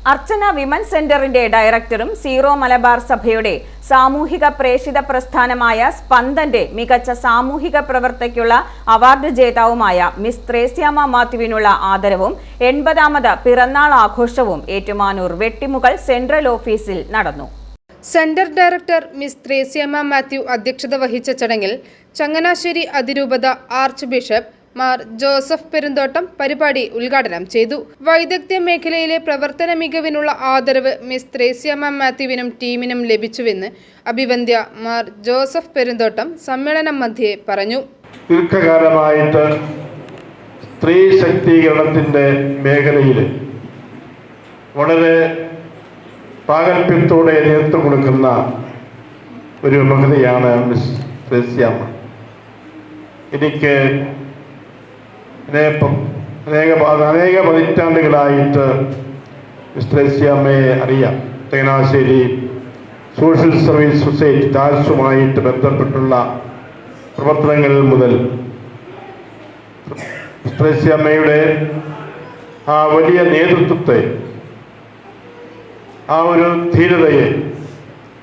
അർച്ചന women സെന്ററിന്റെ ഡയറക്ടറും zero Malabar സഭയുടെ സാമൂഹിക പ്രേഷിത പ്രസ്ഥാനമായ സ്പന്ദന്റെ മികച്ച സാമൂഹിക പ്രവർത്തയ്ക്കുള്ള അവാർഡ് ജേതാവുമായ മിസ് ത്രേസ്യാമ മാത്യുവിനുള്ള ആദരവും എൺപതാമത് പിറന്നാൾ ആഘോഷവും ഏറ്റുമാനൂർ വെട്ടിമുകൾ സെൻട്രൽ ഓഫീസിൽ നടന്നു. Centre director miss Thresiamma Mathew അധ്യക്ഷത വഹിച്ച ചടങ്ങിൽ ചങ്ങനാശ്ശേരി അതിരൂപത archbishop Mar Joseph Perumthottam പരിപാടി ഉദ്ഘാടനം ചെയ്തു. വൈദഗ്ധ്യ മേഖലയിലെ പ്രവർത്തന മികവിനുള്ള ആദരവ് മിസ് ത്രേസ്യാമ മാത്യുവിനും ടീമിനും ലഭിച്ചുവെന്ന് അഭിവന്ദ്യ മാർ ജോസഫ് പെരുന്തോട്ടം സമ്മേളനം മധ്യേ പറഞ്ഞു. ദീർഘകാലമായിട്ട് സ്ത്രീ ശക്തീകരണത്തിന്റെ മേഖലയിൽ വളരെ പ്രാഗൽഭ്യത്തോടെ നേതൃത്വം കൊടുക്കുന്ന ഒരു മഹതയാണ് മിസ് ത്രേസ്യാമ്മ എനിക്ക് അനേകം അനേക അനേക പതിറ്റാണ്ടുകളായിട്ട് അമ്മയെ അറിയാം. ചങ്ങനാശ്ശേരി സോഷ്യൽ സർവീസ് സൊസൈറ്റി ടാൽസുമായിട്ട് ബന്ധപ്പെട്ടുള്ള പ്രവർത്തനങ്ങളിൽ മുതൽ ത്രേസ്യാമ്മയുടെ ആ വലിയ നേതൃത്വത്തെ ആ ഒരു ധീരതയെ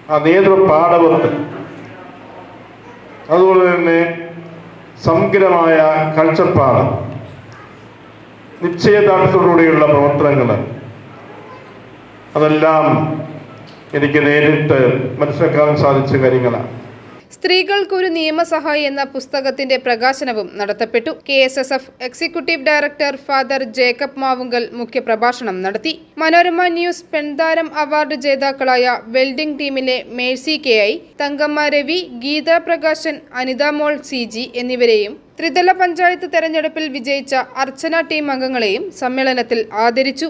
ആ നേതൃപാടവത്തെ അതുപോലെ തന്നെ സമഗ്രമായ കാഴ്ചപ്പാട് നിശ്ചയദാർഢ്യത്തോടുകൂടിയുള്ള പ്രവർത്തനങ്ങൾ. അതെല്ലാം എനിക്ക് നേരിട്ട് മനസ്സിലാക്കാൻ സാധിച്ച കാര്യങ്ങളാണ്. സ്ത്രീകൾക്കൊരു നിയമസഹായി എന്ന പുസ്തകത്തിന്റെ പ്രകാശനവും നടത്തപ്പെട്ടു. K S S F executive director father Jacob Mavunkal മുഖ്യപ്രഭാഷണം നടത്തി. മനോരമ ന്യൂസ് പെൺതാരം അവാർഡ് ജേതാക്കളായ വെൽഡിംഗ് ടീമിലെ Mercy K I Thankamma Ravi Geetha Prakashan Anitha Mol C G എന്നിവരെയും ത്രിതല പഞ്ചായത്ത് തെരഞ്ഞെടുപ്പിൽ വിജയിച്ച അർച്ചന ടീം അംഗങ്ങളെയും സമ്മേളനത്തിൽ ആദരിച്ചു.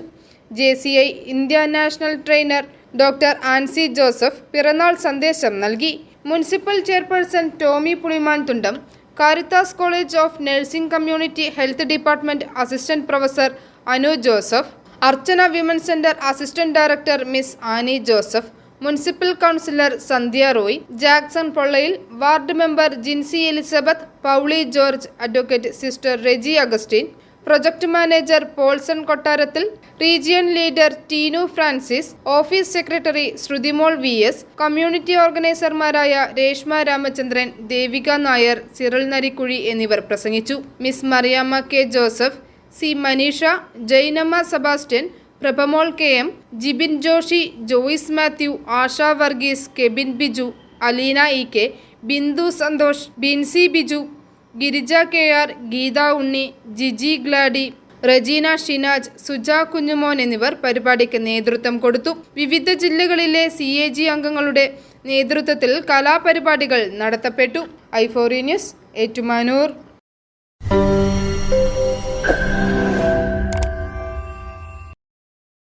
J C I India national trainer doctor Ancy Joseph പിറന്നാൾ സന്ദേശം നൽകി. Municipal chairperson Tomy Pulimanthundam Caritas college of nursing community health department assistant professor Anu Joseph Archana women centre assistant director miss Annie Joseph municipal councillor Sandhya Roy Jackson Pollayil ward member Jincy Elizabeth Pauly George advocate sister Reji Augustine project manager Paulson Kottarathil region leader Teenu Francis office secretary Shruthimol V S community ഓർഗനൈസർമാരായ Reshma Ramachandran Devika Nair Cyril Narikuzhy എന്നിവർ പ്രസംഗിച്ചു. Miss Mariamma K Joseph C Maneesha Jainamma Sebastian Prabhamol K M Jibin Joshy Joyce Mathew Asha Varghese Kebin Biju Aleena E K Bindu Santhosh Binsy Biju Girija K R Geetha Unni Jiji Gladi Regina Shinaj Suja Kunjumon എന്നിവർ പരിപാടിക്ക് നേതൃത്വം കൊടുത്തു. വിവിധ ജില്ലകളിലെ C A G അംഗങ്ങളുടെ നേതൃത്വത്തിൽ കലാപരിപാടികൾ നടത്തപ്പെട്ടു. ഐഫോറി news Ettumanoor.